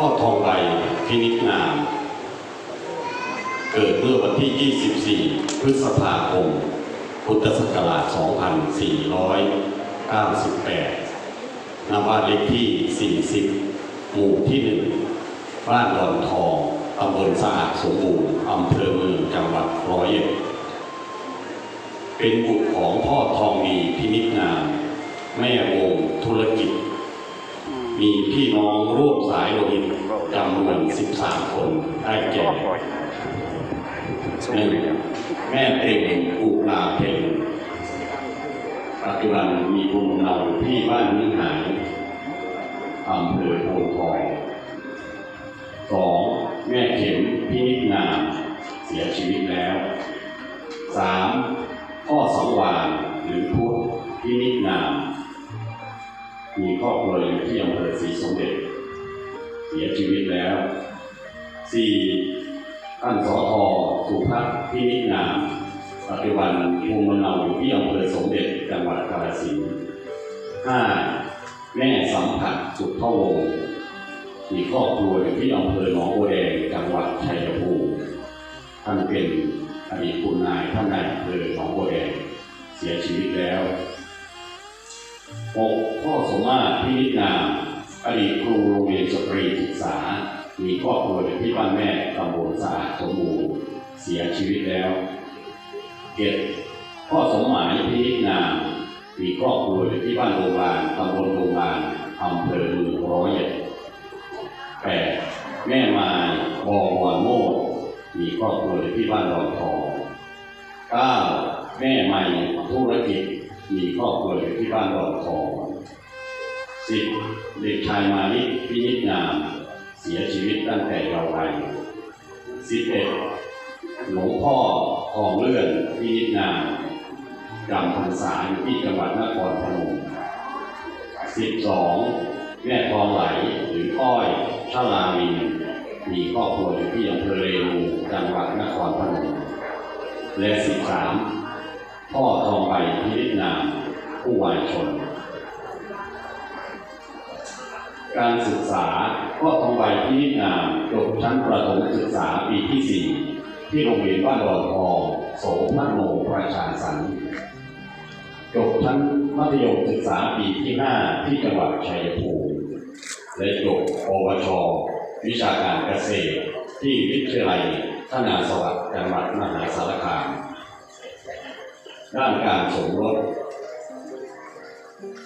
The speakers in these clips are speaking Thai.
พ่อทองใบพินิจงาม เกิดเมื่อวันที่ 24 พฤษภาคม พุทธศักราช 2498นำบ้านเลขที่ 40 หมู่ที่ 1 บ้านดอนทอง ตำบลสะอาดสมบูรณ์อำเภอเมืองจังหวัดร้อยเอ็ด เป็นบุตรของพ่อทองดีพินิจงาม แม่วงธุรกิจ มีพี่น้องร่วมสายโลหิตจำนวน 13 คนได้แก่หนึ่งแม่เต็งอุลาเพ็งปัจจุบันมีภูมิเนาที่บ้านนิหารอำเภอโพธิ์ทองสองแม่เข็มพินิจงามเสียชีวิตแล้วสามพ่อสังวานหรือพุทธพินิจงาม มีครอบครัวอยู่ที่อำเภอศรีสมเด็จ เสียชีวิตแล้ว 4. ท่านสอทสุพัฒน์พินิจงามปัจจุบันภูมิลำเนาอยู่ที่อำเภอสมเด็จจังหวัดกาฬสินธุ์ 5. แม่สัมผัสสุทธวงศ์มีครอบครัวอยู่ที่อำเภอหนองบัวแดงจังหวัดชัยภูมิท่านเป็นอดีตคุณนายท่านนายอำเภอหนองบัวแดงเสียชีวิตแล้ว หกพ่อสมมาตรพินิจงามอดีตครูโรงเรียนสตรีศึกษา มีครอบครัวอยู่ที่บ้านแม่ตำบลสะอาดสมบูรณ์เสียชีวิตแล้วเจ็ดพ่อสมหมายพินิจงามมีครอบครัวอยู่ที่บ้านโรงพยาบาลตำบลโรงพยาบาลอำเภอเมืองร้อยเอ็ดแปดแม่มายบอวานโมดมีครอบครัวอยู่ที่บ้านดอนทองเก้าแม่ใหม่ธุรกิจ มีครอบครัวอยู่ที่บ้านดอนทองสิบเด็กชายมานิพินิจงามเสียชีวิตตั้งแต่เยาว์วัยสิบเอ็ดหลวงพ่อทองเลื่อนพินิจงามจำพรรษาอยู่ที่จังหวัดนครพนมสิบสองแม่ทองไหลหรืออ้อยชลาวินมีครอบครัวอยู่ที่อำเภอเรนูจังหวัดนครพนมและสิบสาม พ่อทองใบพินิจงามผู้วายชน การศึกษาพ่อทองใบพินิจงามจบชั้นประถมศึกษาปีที่4ที่โรงเรียนบ้านดอนทองโสมโนประชาสรรจบชั้นมัธยมศึกษาปีที่5ที่จังหวัดชัยภูมิและจบปวช วิชาการเกษตร ที่วิทยาลัยธนาสวัสดิ์จังหวัดมหาสารคาม ด้านการสมรส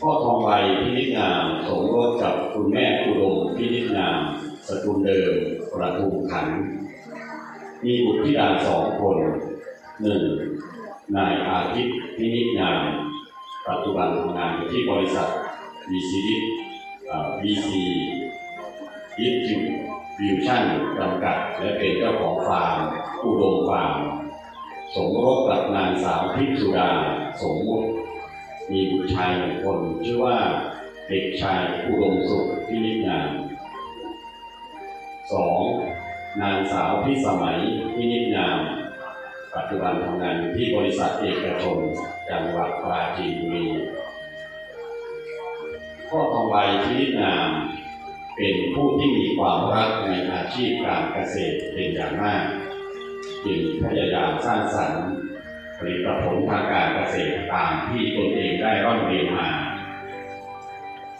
พ่อทองใบพินิจงามสมรสกับคุณแม่อุดมพินิจงามสกุลเดิมประทุมขัน มีบุตรธิดาสองคนหนึ่งนายอาทิตย์พินิจงามปัจจุบันทำงานอยู่ที่บริษัท VC วีซียิทจิวิวชั่นจำกัด และเป็นเจ้าของฟาร์มอุดมฟาร์ม สมรสกับนางสาวพิสุดาสมมุติมีบุตรชายหนึ่งคน ชื่อว่าเด็กชายอุดมสุขพินิจงามสองนางสาวพิสมัยพินิจงาม ปัจจุบันทำงานอยู่ที่บริษัทเอกชนจังหวัดปราจีนบุรีพ่อทองใบพินิจงาม เป็นผู้ที่มีความรักในอาชีพการเกษตรเป็นอย่างมาก จึงพยายามสร้างสรรค์ผลิตผลทางการเกษตรตามที่ตนเองได้ร่ำเรียนมา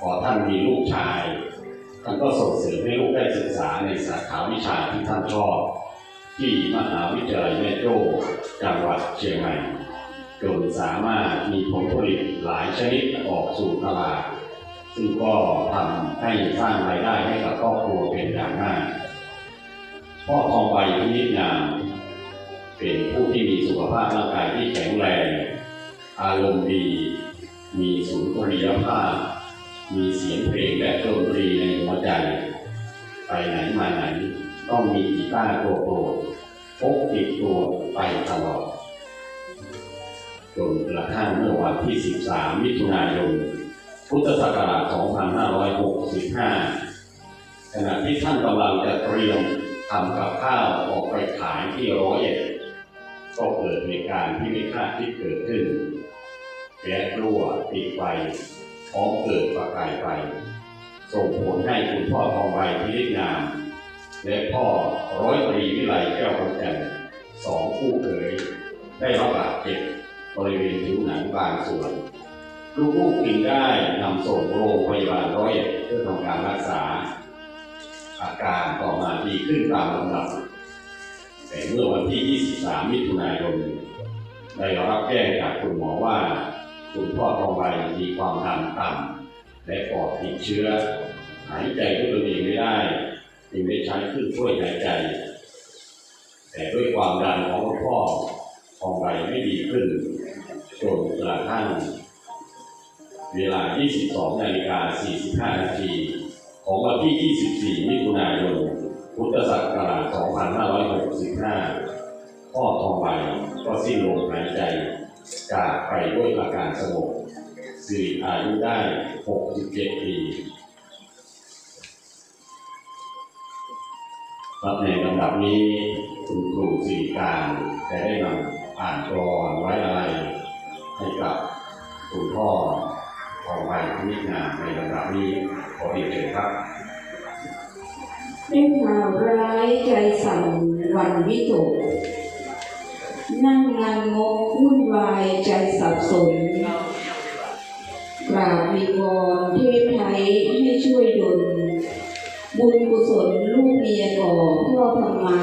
พอท่านมีลูกชายท่านก็ส่งเสริมให้ลูกได้ศึกษาในสาขาวิชาที่ท่านชอบ ที่มหาวิทยาลัยแม่โจ้จังหวัดเชียงใหม่จนสามารถมีผลผลิตหลายชนิดออกสู่ตลาด ซึ่งก็ทำให้สร้างรายได้ให้กับครอบครัวเป็นอย่างมากพ่อทองใบพินิจงาม เป็นผู้ที่มีสุขภาพร่างกายที่แข็งแรง อารมณ์ดี มีสุนทรียภาพ มีเสียงเพลงและดนตรีในหัวใจ ไปไหนมาไหน ต้องมีกีตาร์ตัวโปรดพกติดตัวไปตลอดจนกระทั่งเมื่อวันที่ 13 มิถุนายน พุทธศักราช 2565 ขณะที่ท่านกำลังจะเตรียมทำกับข้าวออกไปขายที่ร้อยเอ็ด ก็เกิดเหตุการณ์ที่ไม่คาดคิดเกิดขึ้นแก๊สรั่วติดไฟท้อมเกิดประกายไฟส่งผลให้คุณพ่อทองใบพิริจงาม และพ่อร้อยตรีวิไลแก้วคำแก่นสองคู่เขยได้รับบาดเจ็บบริเวณผิวหนังบางส่วนลูกๆจึงได้นำส่งโรงพยาบาลร้อยเอ็ดเพื่อทำการรักษา อาการต่อมาดีขึ้นตามลำดับ แต่เมื่อวันที่ 23 มิถุนายนได้รับแจ้งจากคุณหมอว่า คุณพ่อทองใบมีความดันต่ำและปอดติดเชื้อ หายใจด้วยตัวเองไม่ได้จึงได้ใช้เครื่องช่วยหายใจ แต่ด้วยความดันของคุณพ่อทองใบไม่ดีขึ้นจนกระทั่งเวลา 22 นาฬิกา 45 นาที ของวันที่ 24 มิถุนายน พุทธศักราช 2565 พ่อทองใบก็สิ้นลมหายใจ จากไปด้วยอาการสงบสิริอายุได้ 67 ปีครับในลำดับนี้คุณครูสิริการจะได้นำอ่านกรอนไว้อะไร ให้กับคุณพ่อทองใบพินิจงาในลำดับนี้ขอเรียนเชิญครับ ด้วยข่าวร้ายใจสั่นหวันวิตก นั่งงานงกวุ่นวายใจสับสนกราบวิงวอนเทพไทยให้ช่วยดลบุญกุศลลูกเมียก่อพ่อทำมา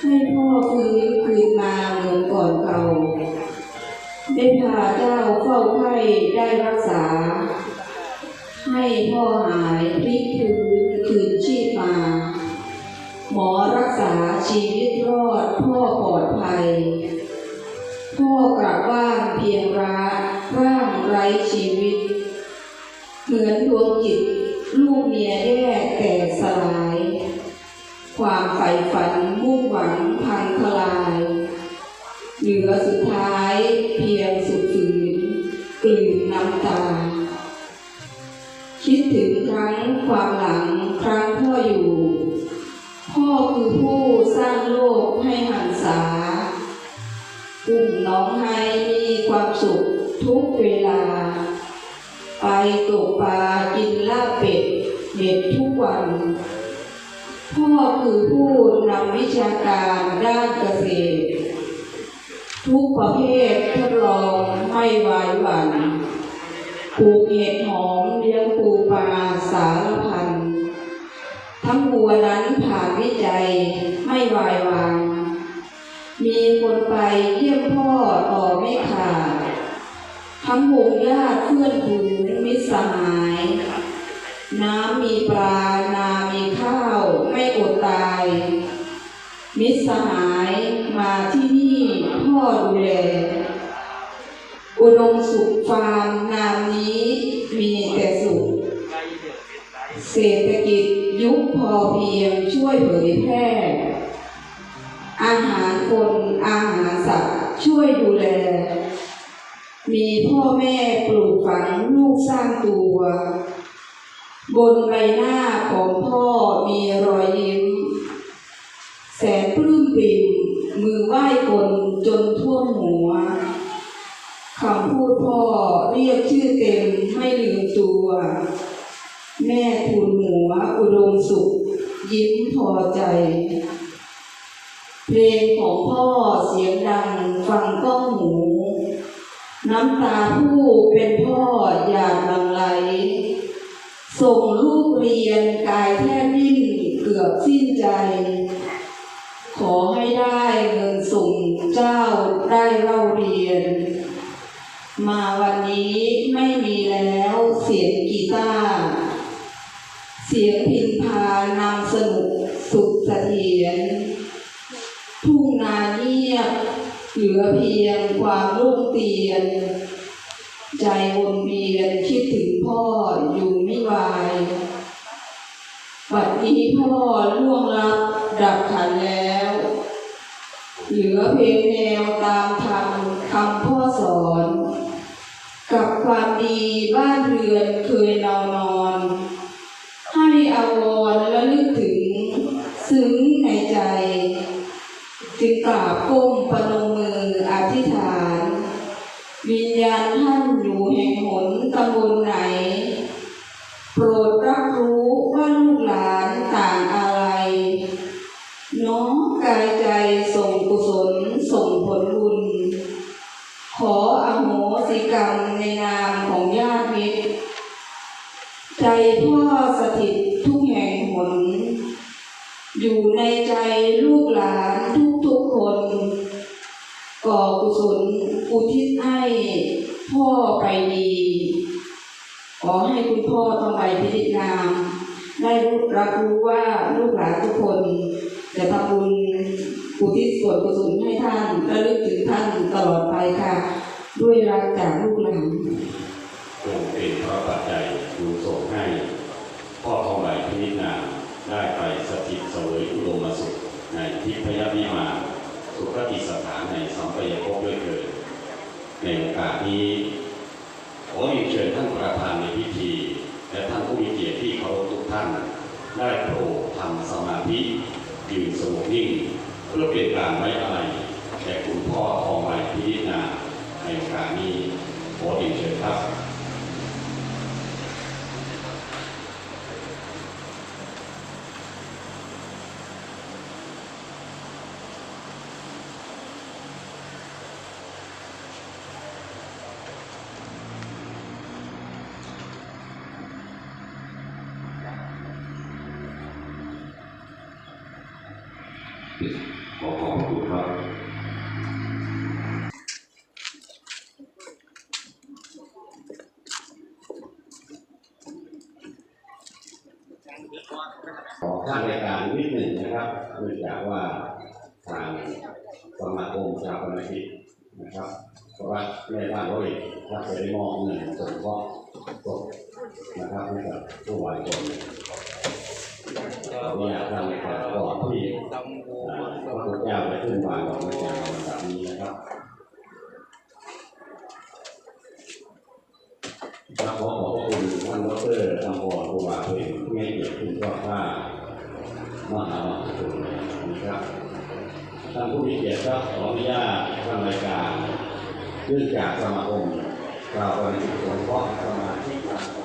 ให้พ่อฟื้นคืนมาเหมือนก่อนเก่าได้พาเจ้าเฝ้าไข้ได้รักษา ให้พ่อหายพลิกคืน คืนชีพมา หมอรักษาชีวิตรอดพ่อปลอดภัย พ่อกลับบ้านเพียงร้าร่างไร้ชีวิต เหมือนดวงจิต ลูกเมียแย่แตกสลาย ความใฝ่ฝันมุ่งหวังพังทลาย เหลือสุดท้ายเพียงสุดฝืนกลืนน้ำตาคิดถึงครั้งความหลัง ครั้งพ่ออยู่ พ่อคือผู้สร้างโลกให้หันษาอุ้มน้องให้มีความสุขทุกเวลา ไปตกปลากินลาบเป็ดเด็ดทุกวัน พ่อคือผู้นำวิชาการด้านเกษตร ทุกประเภททดลองไม่วายหวั่นปลูกเห็ดหอมเลี้ยงปูปลาสารพัน ทั้งบัวนั้นผ่านวิจัยไม่วายวาง มีคนไปเยี่ยมพ่อต่อไม่ขาดทั้งวงญาติเพื่อนฝูงมิตรสหาย น้ำมีปลา นามีข้าว ไม่อดตาย มิตรสหายมาที่นี่พ่อดูแลอุดมสุขฟาร์มนามนี้มีแต่สุข เศรษฐกิจ ยุคพอเพียงช่วยเผยแพร่ อาหารคนอาหารสัตว์ช่วยดูแล มีพ่อแม่ปลูกฝังลูกสร้างตัว บนใบหน้าของพ่อมีรอยยิ้ม แสนปลื้มปิ่มมือไหว้คนจนท่วมหัวคำพูดพ่อเรียกชื่อเต็มไม่ลืมตัว แม่ทูลหัวอุดมสุข ยิ้มพอใจ เพลงของพ่อเสียงดังฟังก้องหู น้ำตาผู้เป็นพ่อหยาดลังไหล ส่งลูกเรียนกายแทบดิ้นเกือบสิ้นใจ ขอให้ได้เงินส่งเจ้าได้เล่าเรียน มาวันนี้ไม่มีแล้วเสียงกีตาร์ เสียงพินพานำสนุกสุขเสถียรทุ่งนาเงียบเหลือเพียงความรุ่งเตียน ใจวนเวียนคิดถึงพ่ออยู่ไม่วายบัดนี้พ่อล่วงลับดับขันแล้ว เหลือเพียงแนวตามธรรมคำพ่อสอน กับความดีบ้านเรือนเคยนอนนอน อาวรณ์และลึกถึงซึ้งในใจ จึงกราบก้มประนมมืออธิษฐาน วิญญาณท่านอยู่แห่งหนตำบลไหน อยู่ในใจลูกหลานทุกๆคน ก่อกุศลอุทิศให้พ่อไปดี ขอให้คุณพ่อทองใบพิจิตรนาได้รับรู้ว่าลูกหลานทุกคนจะทำบุญอุทิศส่วนกุศลให้ท่านและลึกถึงท่านตลอดไปค่ะ ด้วยรักจากลูกหลานคงเป็นพระปัจจัยดูส่งให้พ่อทองใบพินิจนา ได้ไปสถิตเสวยอุดมสุขในทิพยวิมานสุขติสถานในสัมปยภพด้วยเถิดในโอกาสนี้ขอเรียนเชิญท่านประธานในพิธี และท่านผู้มีเกียรติที่เคารพทุกท่าน ได้โปรดทำสมาธิยืนสงบนิ่งเพื่อเป็นการไว้อะไรแด่คุณพ่อทองใบพินิจนาในโอกาสนี้ขอเรียนเชิญครับ ขอขอบคุณครับขอข้างรายการนิดหนึ่งนะครับเนื่องจากว่าทางสมาคมชาวพนักกิจนะครับเพราะว่าในบ้านเราเองถ้าจะได้มอบเงินส่งเคราะห์ศพนะครับให้กับผู้วายชน ขออาตทางรายการก่อนที่พระพุทธเจ้าจะขึ้นวางดอกไม้จันทร์ในลำดับนี้นะครับครับขอขอบคุณท่านดรอัมพรภูวาเป็นผู้ให้เกียรติคุณก็ว่ามหามหาคุณนะครับท่านผู้มีเกียรติครับขออนุญาตทางรายการเนื่องจากสมาคมเราบริสุทธิ์สงเคราะห์สมาชิก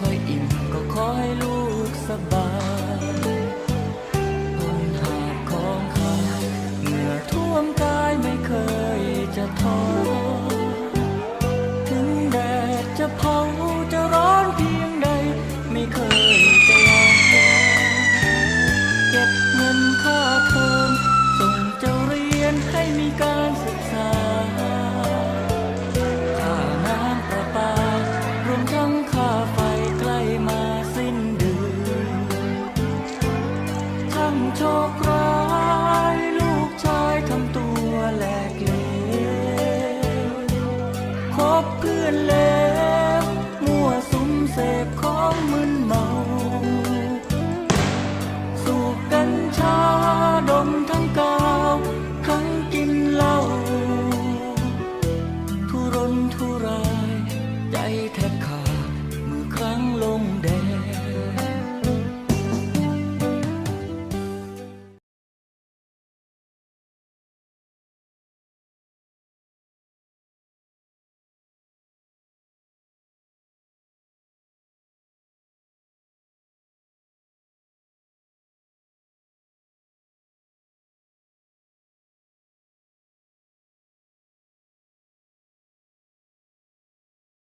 ค่อยอิ่มก็ขอให้ลูกสบาย ครั้งลงแด